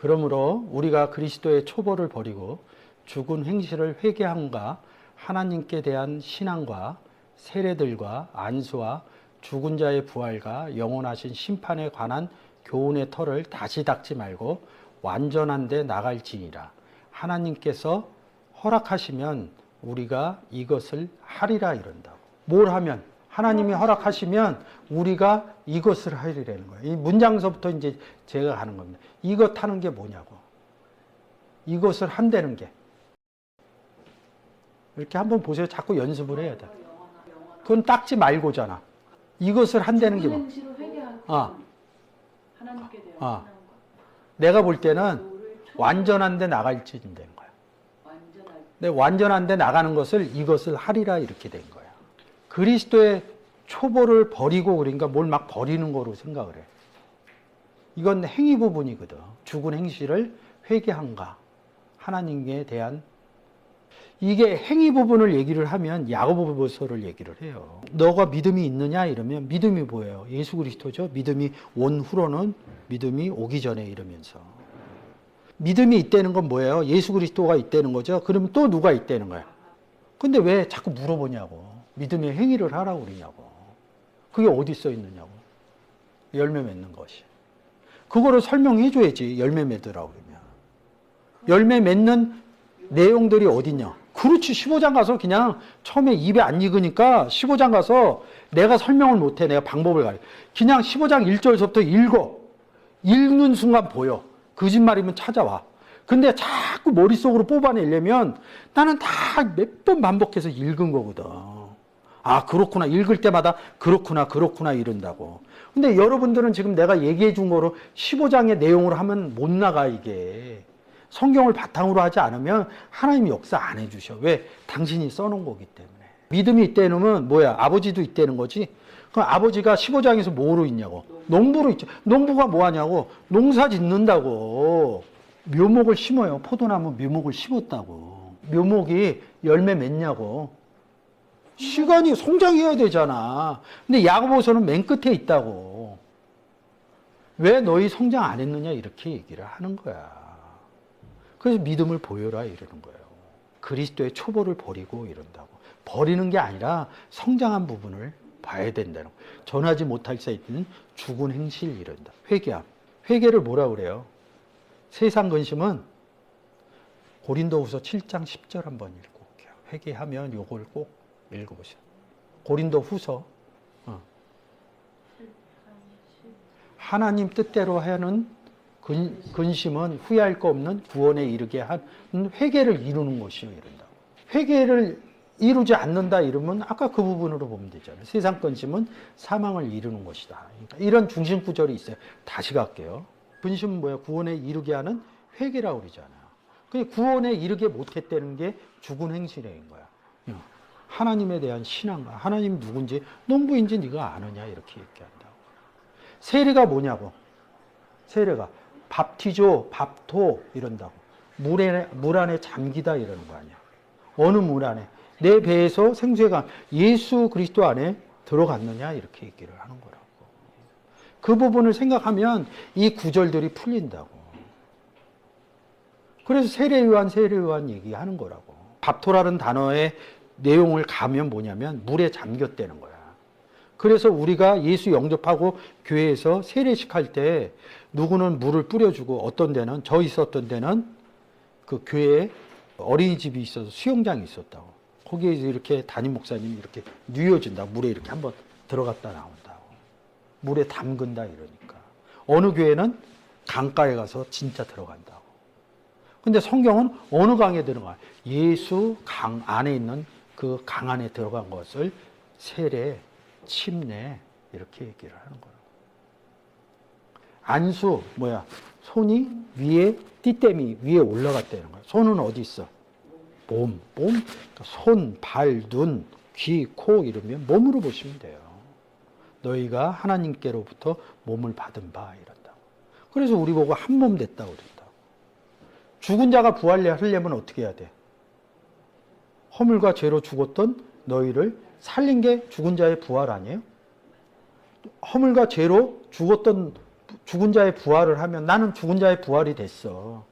그러므로 우리가 그리스도의 초보를 버리고 죽은 행실을 회개함과 하나님께 대한 신앙과 세례들과 안수와 죽은 자의 부활과 영원하신 심판에 관한 교훈의 털을 다시 닦지 말고 완전한 데 나갈지니라. 하나님께서 허락하시면 우리가 이것을 하리라 이런다고. 뭘 하면? 하나님이 허락하시면 우리가 이것을 하리라는 거예요. 이 문장서부터 이제 제가 가는 겁니다. 이것 하는 게 뭐냐고. 이것을 한다는 게. 이렇게 한번 보세요. 자꾸 연습을 해야 돼. 그건 닦지 말고잖아. 이것을 한다는 게 뭐. 아. 아. 내가 볼 때는 도를 완전한 데 나갈지 된 거야. 근데 완전한 데 나가는 것을 이것을 하리라 이렇게 된 거야. 그리스도의 초보를 버리고 그러니까 뭘 막 버리는 거로 생각을 해. 이건 행위 부분이거든. 죽은 행실을 회개한가. 하나님에 대한 이게 행위 부분을 얘기를 하면 야고보서를 얘기를 해요. 너가 믿음이 있느냐 이러면 믿음이 뭐예요? 예수 그리스도죠. 믿음이 온 후로는 믿음이 오기 전에 이러면서 믿음이 있다는 건 뭐예요? 예수 그리스도가 있다는 거죠. 그러면 또 누가 있다는 거야? 근데 왜 자꾸 물어보냐고. 믿음의 행위를 하라고 그러냐고. 그게 어디 써 있느냐고. 열매 맺는 것이. 그거를 설명해 줘야지. 열매 맺으라고 그러면. 열매 맺는 내용들이 어딨냐? 그렇지. 15장 가서 그냥 처음에 입에 안 익으니까 15장 가서 내가 설명을 못해. 내가 방법을 가르쳐. 그냥 15장 1절부터 읽어. 읽는 순간 보여. 거짓말이면 찾아와. 근데 자꾸 머릿속으로 뽑아내려면 나는 다 몇 번 반복해서 읽은 거거든. 아, 그렇구나. 읽을 때마다 그렇구나, 그렇구나 이런다고. 근데 여러분들은 지금 내가 얘기해 준 거로 15장의 내용으로 하면 못 나가, 이게. 성경을 바탕으로 하지 않으면 하나님이 역사 안 해주셔. 왜? 당신이 써놓은 거기 때문에. 믿음이 있다는 뭐야? 아버지도 있다는 거지? 그럼 아버지가 15장에서 뭐로 있냐고? 농부로 있죠. 농부가 뭐 하냐고? 농사 짓는다고. 묘목을 심어요. 포도나무 묘목을 심었다고. 묘목이 열매 맺냐고. 시간이 성장해야 되잖아. 근데 야고보서는 맨 끝에 있다고. 왜 너희 성장 안 했느냐 이렇게 얘기를 하는 거야. 그래서 믿음을 보여라 이러는 거예요. 그리스도의 초보를 버리고 이런다고. 버리는 게 아니라 성장한 부분을 봐야 된다는 거예요. 전하지 못할 수 있는 죽은 행실 이런다. 회개함. 회개를 뭐라 그래요? 세상 근심은 고린도후서 7장 10절 한번 읽고 올게요. 회개하면 요걸 꼭 읽어보세요. 고린도 후서 어. 하나님 뜻대로 하는 근, 근심은 후회할 거 없는 구원에 이르게 하는 회개를 이루는 것이요 이른다. 회개를 이루지 않는다 이러면 아까 그 부분으로 보면 되잖아요. 세상 근심은 사망을 이루는 것이다. 그러니까 이런 중심 구절이 있어요. 다시 갈게요. 근심은 뭐야? 구원에 이르게 하는 회개라고 그러잖아요. 그 구원에 이르게 못했다는 게 죽은 행실인 거야. 어. 하나님에 대한 신앙과 하나님 누군지 농부인지 네가 아느냐 이렇게 얘기한다고. 세례가 뭐냐고. 세례가 밥티죠, 밥토 이런다고. 물에 물 안에 잠기다 이러는 거 아니야. 어느 물 안에 내 배에서 생수가 예수 그리스도 안에 들어갔느냐 이렇게 얘기를 하는 거라고. 그 부분을 생각하면 이 구절들이 풀린다고. 그래서 세례요한 세례요한 얘기하는 거라고. 밥토라는 단어의 내용을 가면 뭐냐면 물에 잠겼다는 거야. 그래서 우리가 예수 영접하고 교회에서 세례식 할 때 누구는 물을 뿌려주고 어떤 데는 저 있었던 데는 그 교회에 어린이집이 있어서 수영장이 있었다고. 거기에서 이렇게 담임 목사님이 이렇게 뉘어진다. 물에 이렇게 한번 들어갔다 나온다고. 물에 담근다 이러니까. 어느 교회는 강가에 가서 진짜 들어간다고. 근데 성경은 어느 강에 들어가? 예수 강 안에 있는 그 강 안에 들어간 것을 세례, 침례 이렇게 얘기를 하는 거예요. 안수 뭐야? 손이 위에 띠땜이 위에 올라갔다는 거야. 손은 어디 있어? 몸, 몸, 그러니까 손, 발, 눈, 귀, 코 이러면 몸으로 보시면 돼요. 너희가 하나님께로부터 몸을 받은 바 이런다. 그래서 우리 보고 한 몸 됐다고 그랬다. 죽은 자가 부활하려면 어떻게 해야 돼? 허물과 죄로 죽었던 너희를 살린 게 죽은 자의 부활 아니에요? 허물과 죄로 죽었던 죽은 자의 부활을 하면 나는 죽은 자의 부활이 됐어.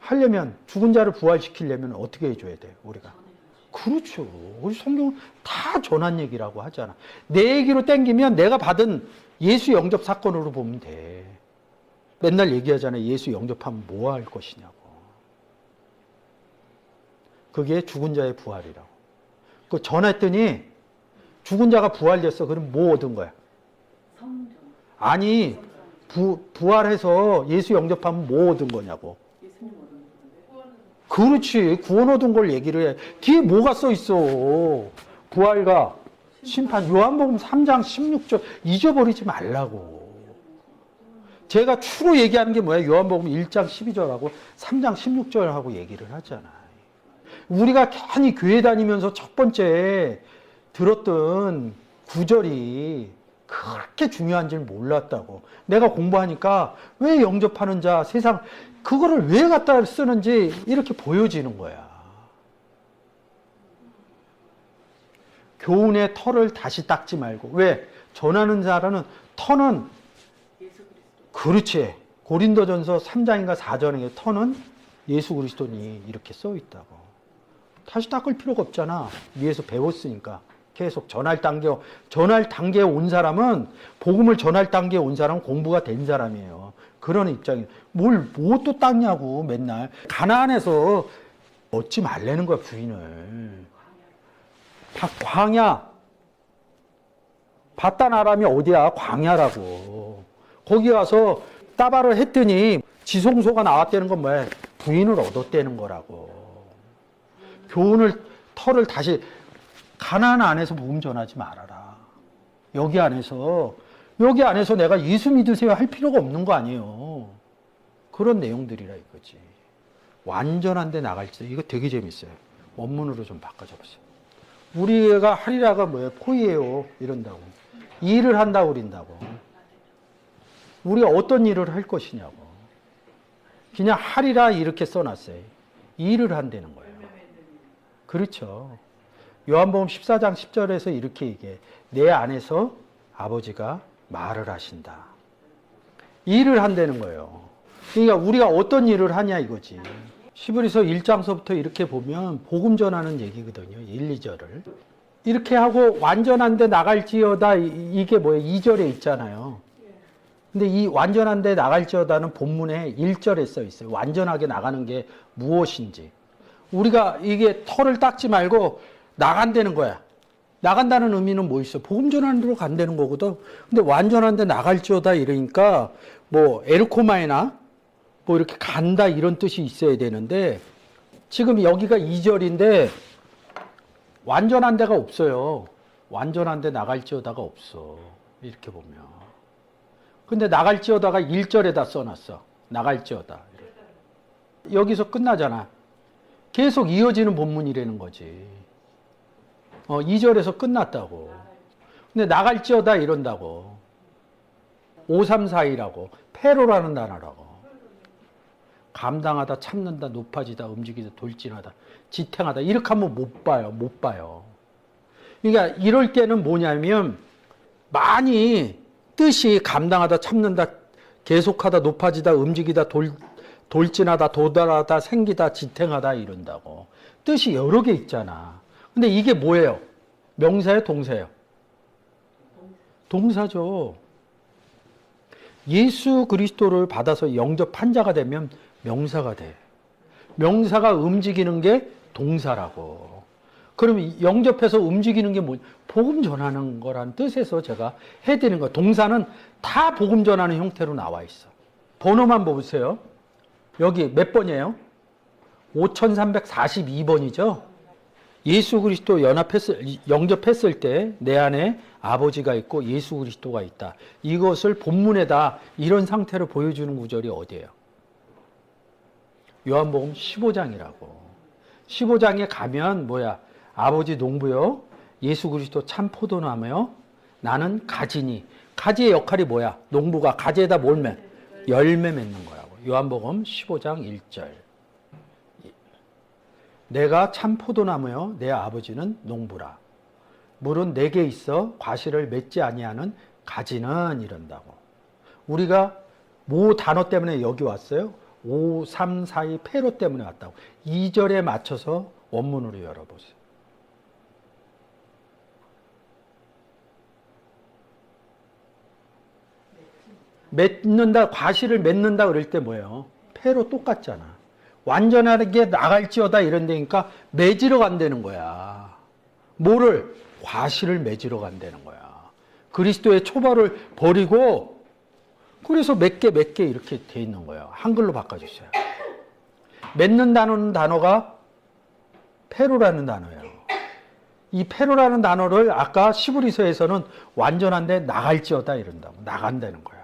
하려면 죽은 자를 부활시키려면 어떻게 해줘야 돼 우리가? 그렇죠. 우리 성경 다 전한 얘기라고 하잖아. 내 얘기로 땡기면 내가 받은 예수 영접 사건으로 보면 돼. 맨날 얘기하잖아요. 예수 영접하면 뭐 할 것이냐고. 그게 죽은 자의 부활이라고. 그 전했더니 죽은 자가 부활됐어. 그럼 뭐 얻은 거야? 아니, 부, 부활해서 예수 영접하면 뭐 얻은 거냐고. 그렇지. 구원 얻은 걸 얘기를 해. 뒤에 뭐가 써 있어. 부활과 심판. 요한복음 3장 16절 잊어버리지 말라고. 제가 추로 얘기하는 게 뭐야? 요한복음 1장 12절하고 3장 16절하고 얘기를 하잖아. 우리가 괜히 교회 다니면서 첫 번째 들었던 구절이 그렇게 중요한 줄 몰랐다고. 내가 공부하니까 왜 영접하는 자 세상 그거를 왜 갖다 쓰는지 이렇게 보여지는 거야. 교훈의 털을 다시 닦지 말고 왜 전하는 자라는 터는. 그렇지. 고린도전서 3장인가 4장에 터는 예수 그리스도니 이렇게 써 있다고. 다시 닦을 필요가 없잖아. 위에서 배웠으니까. 계속 전할 단계, 전할 단계에 온 사람은, 복음을 전할 단계에 온 사람은 공부가 된 사람이에요. 그런 입장이 뭘, 뭐 또 닦냐고, 맨날. 가나안에서 얻지 말라는 거야, 부인을. 다 광야. 바단 아람이 어디야? 광야라고. 거기 가서 따바를 했더니 지송소가 나왔다는 건 뭐야? 부인을 얻었다는 거라고. 교훈을 털을 다시 가나안 안에서 복음 전하지 말아라. 여기 안에서 여기 안에서 내가 예수 믿으세요 할 필요가 없는 거 아니에요. 그런 내용들이라 이거지. 완전한데 나갈지 이거 되게 재밌어요. 원문으로 좀 바꿔줘 보세요. 우리가 하리라가 뭐예요? 포이에요 이런다고. 일을 한다고 그린다고. 우리가 어떤 일을 할 것이냐고. 그냥 하리라 이렇게 써놨어요. 일을 한다는 거예요. 그렇죠. 요한복음 14장 10절에서 이렇게 얘기해. 내 안에서 아버지가 말을 하신다. 일을 한다는 거예요. 그러니까 우리가 어떤 일을 하냐 이거지. 시브리서 1장서부터 이렇게 보면 복음 전하는 얘기거든요. 1, 2절을. 이렇게 하고 완전한 데 나갈지어다 이- 이게 뭐예요? 2절에 있잖아요. 근데 이 완전한 데 나갈지어다는 본문에 1절에 써 있어요. 완전하게 나가는 게 무엇인지. 우리가 이게 털을 닦지 말고 나간다는 거야. 나간다는 의미는 뭐 있어? 복음 전하는 데로 간다는 거거든. 근데 완전한데 나갈지어다 이러니까 뭐 에르코마이나 뭐 이렇게 간다 이런 뜻이 있어야 되는데 지금 여기가 2절인데 완전한 데가 없어요. 완전한 데 나갈지어다가 없어. 이렇게 보면. 근데 나갈지어다가 1절에다 써놨어. 나갈지어다. 여기서 끝나잖아. 계속 이어지는 본문이라는 거지. 어, 2절에서 끝났다고. 근데 나갈지어다 이런다고. 534이라고. 페로라는 단어라고. 감당하다, 참는다, 높아지다, 움직이다, 돌진하다, 지탱하다. 이렇게 하면 못 봐요. 못 봐요. 그러니까 이럴 때는 뭐냐면 많이 뜻이 감당하다, 참는다, 계속하다, 높아지다, 움직이다, 돌, 돌진하다, 도달하다, 생기다, 지탱하다 이런다고. 뜻이 여러 개 있잖아. 근데 이게 뭐예요? 명사예요, 동사예요? 동사죠. 예수 그리스도를 받아서 영접한 자가 되면 명사가 돼. 명사가 움직이는 게 동사라고. 그럼 이 영접해서 움직이는 게 뭐, 복음 전하는 거란 뜻에서 제가 해드리는 거. 동사는 다 복음 전하는 형태로 나와 있어. 번호만 보세요. 여기 몇 번이에요? 5342번이죠? 예수 그리스도 연합했을, 영접했을 때 내 안에 아버지가 있고 예수 그리스도가 있다. 이것을 본문에다 이런 상태로 보여주는 구절이 어디예요? 요한복음 15장이라고. 15장에 가면 뭐야? 아버지 농부요. 예수 그리스도 참 포도나무요. 나는 가지니. 가지의 역할이 뭐야? 농부가 가지에다 뭘 맺? 열매 맺는 거라고. 요한복음 15장 1절. 내가 참 포도나무요. 내 아버지는 농부라. 물은 내게 있어 과실을 맺지 아니하는 가지는 이런다고. 우리가 뭐 단어 때문에 여기 왔어요? 5, 3, 4, 2 패로 때문에 왔다고. 2절에 맞춰서 원문으로 열어보세요. 맺는다, 과실을 맺는다 그럴 때 뭐예요? 패로 똑같잖아. 완전하게 나갈지어다 이런 데니까 맺으러 간다는 거야. 뭐를? 과실을 맺으러 간다는 거야. 그리스도의 초벌을 버리고 그래서 몇 개 몇 개 이렇게 돼 있는 거예요. 한글로 바꿔주세요. 맺는다는 단어가 페로라는 단어예요. 이 페로라는 단어를 아까 시브리서에서는 완전한데 나갈지어다 이런다고 나간다는 거야.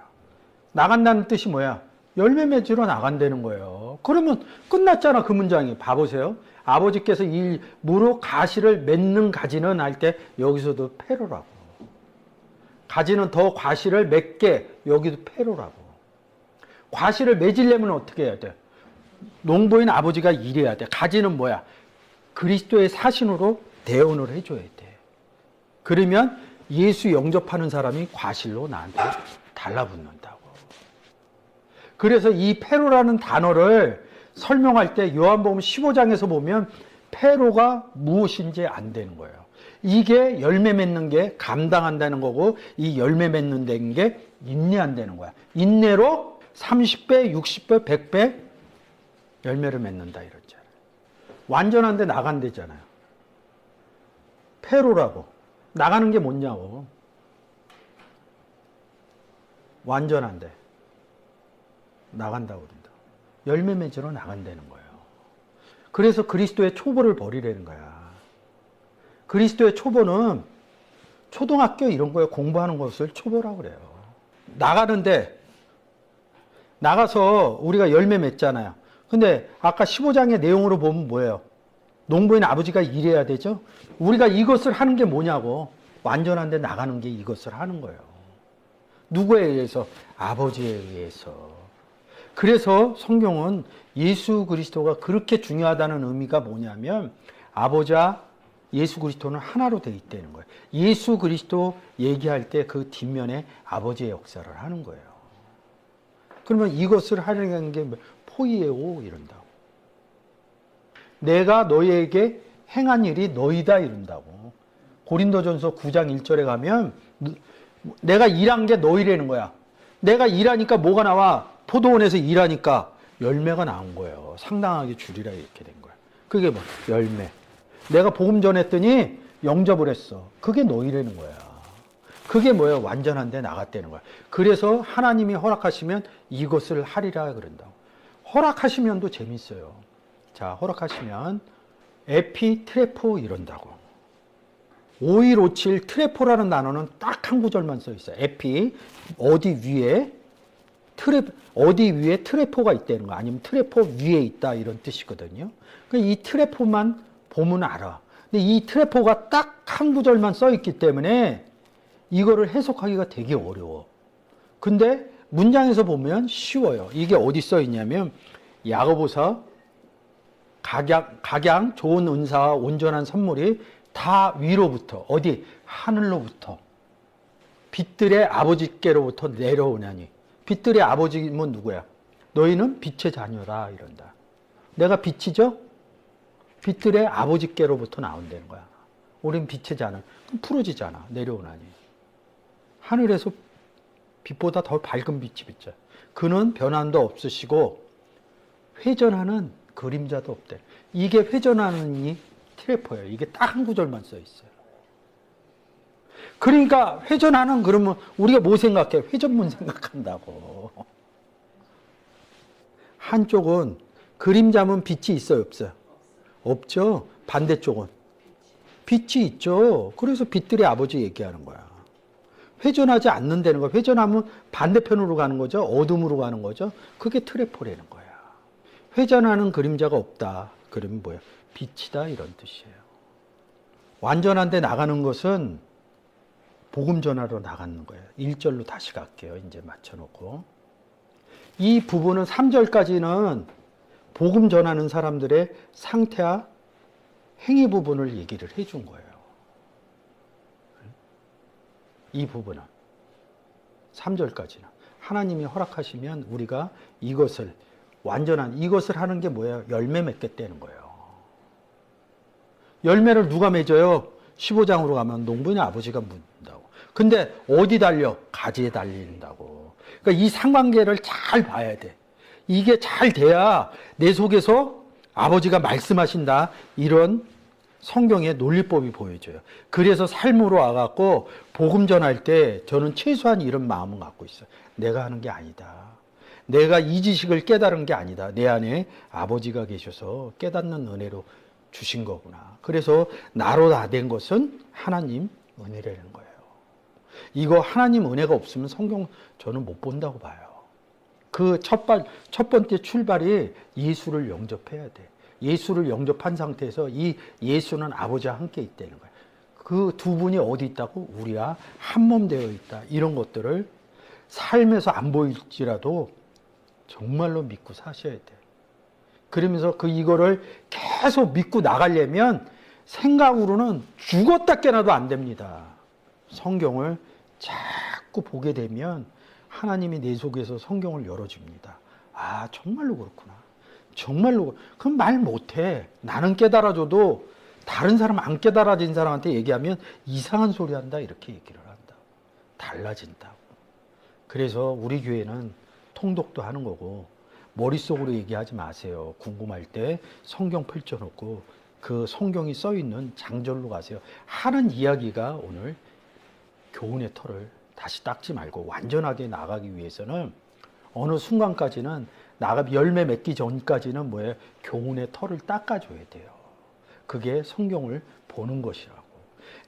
나간다는 뜻이 뭐야? 열매 맺으러 나간다는 거예요. 그러면 끝났잖아 그 문장이. 봐보세요. 아버지께서 이 무로 가시를 맺는 가지는 할 때 여기서도 페로라고. 가지는 더 과실을 맺게 여기도 페로라고. 과실을 맺으려면 어떻게 해야 돼? 농부인 아버지가 일해야 돼. 가지는 뭐야? 그리스도의 사신으로 대언을 해줘야 돼. 그러면 예수 영접하는 사람이 과실로 나한테 달라붙는다고. 그래서 이 페로라는 단어를 설명할 때 요한복음 15장에서 보면 페로가 무엇인지 안 되는 거예요. 이게 열매 맺는 게 감당한다는 거고 이 열매 맺는 게 인내한다는 거야. 인내로 30배, 60배, 100배 열매를 맺는다 이랬잖아요. 완전한데 나간대잖아요. 페로라고. 나가는 게 뭐냐고. 완전한데. 나간다고 그런다. 열매 맺으러 나간다는 거예요. 그래서 그리스도의 초보를 버리라는 거야. 그리스도의 초보는 초등학교 이런 거에 공부하는 것을 초보라고 그래요. 나가는데 나가서 우리가 열매 맺잖아요. 근데 아까 15장의 내용으로 보면 뭐예요? 농부인 아버지가 일해야 되죠? 우리가 이것을 하는 게 뭐냐고. 완전한데 나가는 게 이것을 하는 거예요. 누구에 의해서? 아버지에 의해서. 그래서 성경은 예수 그리스도가 그렇게 중요하다는 의미가 뭐냐면 아버지와 예수 그리스도는 하나로 돼 있다는 거예요. 예수 그리스도 얘기할 때 그 뒷면에 아버지의 역사를 하는 거예요. 그러면 이것을 하려는 게 뭐, 포이에오 이런다고. 내가 너희에게 행한 일이 너희다 이런다고. 고린도전서 9장 1절에 가면 내가 일한 게 너희라는 거야. 내가 일하니까 뭐가 나와? 포도원에서 일하니까 열매가 나온 거예요. 상당하게 줄이라 이렇게 된 거야. 그게 뭐 열매. 내가 복음 전했더니 영접을 했어. 그게 너희라는 거야. 그게 뭐예요? 완전한데 나갔다는 거야. 그래서 하나님이 허락하시면 이것을 하리라 그런다고. 허락하시면도 재밌어요. 자, 허락하시면 에피 트레포 이런다고. 5157 트레포라는 단어는 딱 한 구절만 써 있어요. 에피 어디 위에 트레 어디 위에 트레포가 있다는 거 아니면 트레포 위에 있다 이런 뜻이거든요. 그러니까 이 트레포만 보면 알아. 근데 이 트레포가 딱 한 구절만 써 있기 때문에 이거를 해석하기가 되게 어려워. 근데 문장에서 보면 쉬워요. 이게 어디 써 있냐면 야고보서 각양, 각양 좋은 은사와 온전한 선물이 다 위로부터 어디 하늘로부터 빛들의 아버지께로부터 내려오냐니 빛들의 아버지면 누구야? 너희는 빛의 자녀라 이런다. 내가 빛이죠? 빛들의 아버지께로부터 나온다는 거야. 우린 빛의 자녀. 풀어지잖아. 내려오나니. 하늘에서 빛보다 더 밝은 빛이 비쳐. 그는 변함도 없으시고 회전하는 그림자도 없대. 이게 회전하는 이 트래퍼예요. 이게 딱 한 구절만 써 있어요. 그러니까 회전하는 그러면 우리가 뭐 생각해? 회전문 생각한다고. 한쪽은 그림자면 빛이 있어요, 없어요? 없죠. 반대쪽은 빛이 있죠. 그래서 빛들의 아버지 얘기하는 거야. 회전하지 않는다는 거야. 회전하면 반대편으로 가는 거죠. 어둠으로 가는 거죠. 그게 트래포라는 거야. 회전하는 그림자가 없다. 그러면 뭐야? 빛이다 이런 뜻이에요. 완전한데 나가는 것은 복음 전하러 나가는 거예요. 1절로 다시 갈게요. 이제 맞춰놓고. 이 부분은 3절까지는 복음 전하는 사람들의 상태와 행위 부분을 얘기를 해준 거예요. 이 부분은. 3절까지는 하나님이 허락하시면 우리가 이것을 완전한 이것을 하는 게 뭐예요? 열매 맺겠다는 거예요. 열매를 누가 맺어요? 15장으로 가면 농부냐 아버지가 묻는다고. 근데 어디 달려? 가지에 달린다고. 그러니까 이 상관계를 잘 봐야 돼. 이게 잘 돼야 내 속에서 아버지가 말씀하신다. 이런 성경의 논리법이 보여져요. 그래서 삶으로 와갖고 복음 전할 때 저는 최소한 이런 마음을 갖고 있어요. 내가 하는 게 아니다. 내가 이 지식을 깨달은 게 아니다. 내 안에 아버지가 계셔서 깨닫는 은혜로 주신 거구나. 그래서 나로 다 된 것은 하나님 은혜라는 거예요. 이거 하나님 은혜가 없으면 성경 저는 못 본다고 봐요. 그 첫 발, 첫 번째 출발이 예수를 영접해야 돼. 예수를 영접한 상태에서 이 예수는 아버지와 함께 있다는 거예요. 그 두 분이 어디 있다고? 우리와 한 몸 되어 있다. 이런 것들을 삶에서 안 보일지라도 정말로 믿고 사셔야 돼. 그러면서 그 이거를 계속 믿고 나가려면 생각으로는 죽었다 깨나도 안 됩니다. 성경을 자꾸 보게 되면 하나님이 내 속에서 성경을 열어줍니다. 아, 정말로 그렇구나. 정말로. 그럼 말 못해. 나는 깨달아줘도 다른 사람 안 깨달아진 사람한테 얘기하면 이상한 소리 한다. 이렇게 얘기를 한다. 달라진다고. 그래서 우리 교회는 통독도 하는 거고 머릿속으로 얘기하지 마세요. 궁금할 때 성경 펼쳐놓고 그 성경이 써 있는 장절로 가세요. 하는 이야기가 오늘 교훈의 털을 다시 닦지 말고 완전하게 나가기 위해서는 어느 순간까지는 나가 열매 맺기 전까지는 뭐예요? 교훈의 털을 닦아줘야 돼요. 그게 성경을 보는 것이라고.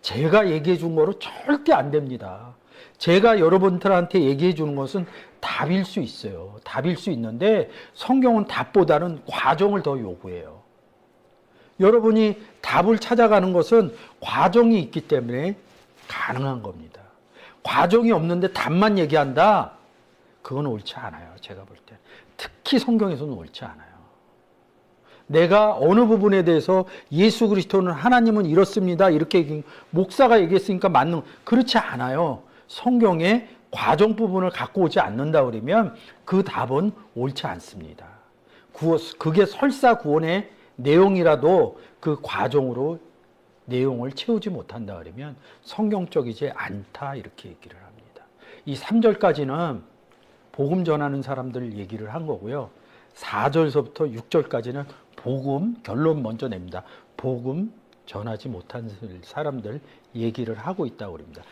제가 얘기해 준 거로 절대 안 됩니다. 제가 여러분들한테 얘기해 주는 것은 답일 수 있어요. 답일 수 있는데 성경은 답보다는 과정을 더 요구해요. 여러분이 답을 찾아가는 것은 과정이 있기 때문에 가능한 겁니다. 과정이 없는데 답만 얘기한다? 그건 옳지 않아요. 제가 볼 때. 특히 성경에서는 옳지 않아요. 내가 어느 부분에 대해서 예수 그리스도는 하나님은 이렇습니다. 이렇게 목사가 얘기했으니까 맞는, 그렇지 않아요. 성경의 과정 부분을 갖고 오지 않는다 그러면 그 답은 옳지 않습니다. 그게 설사 구원의 내용이라도 그 과정으로 내용을 채우지 못한다 그러면 성경적이지 않다 이렇게 얘기를 합니다. 이 3절까지는 복음 전하는 사람들 얘기를 한 거고요. 4절서부터 6절까지는 복음 결론 먼저 냅니다. 복음 전하지 못한 사람들 얘기를 하고 있다고 그럽니다.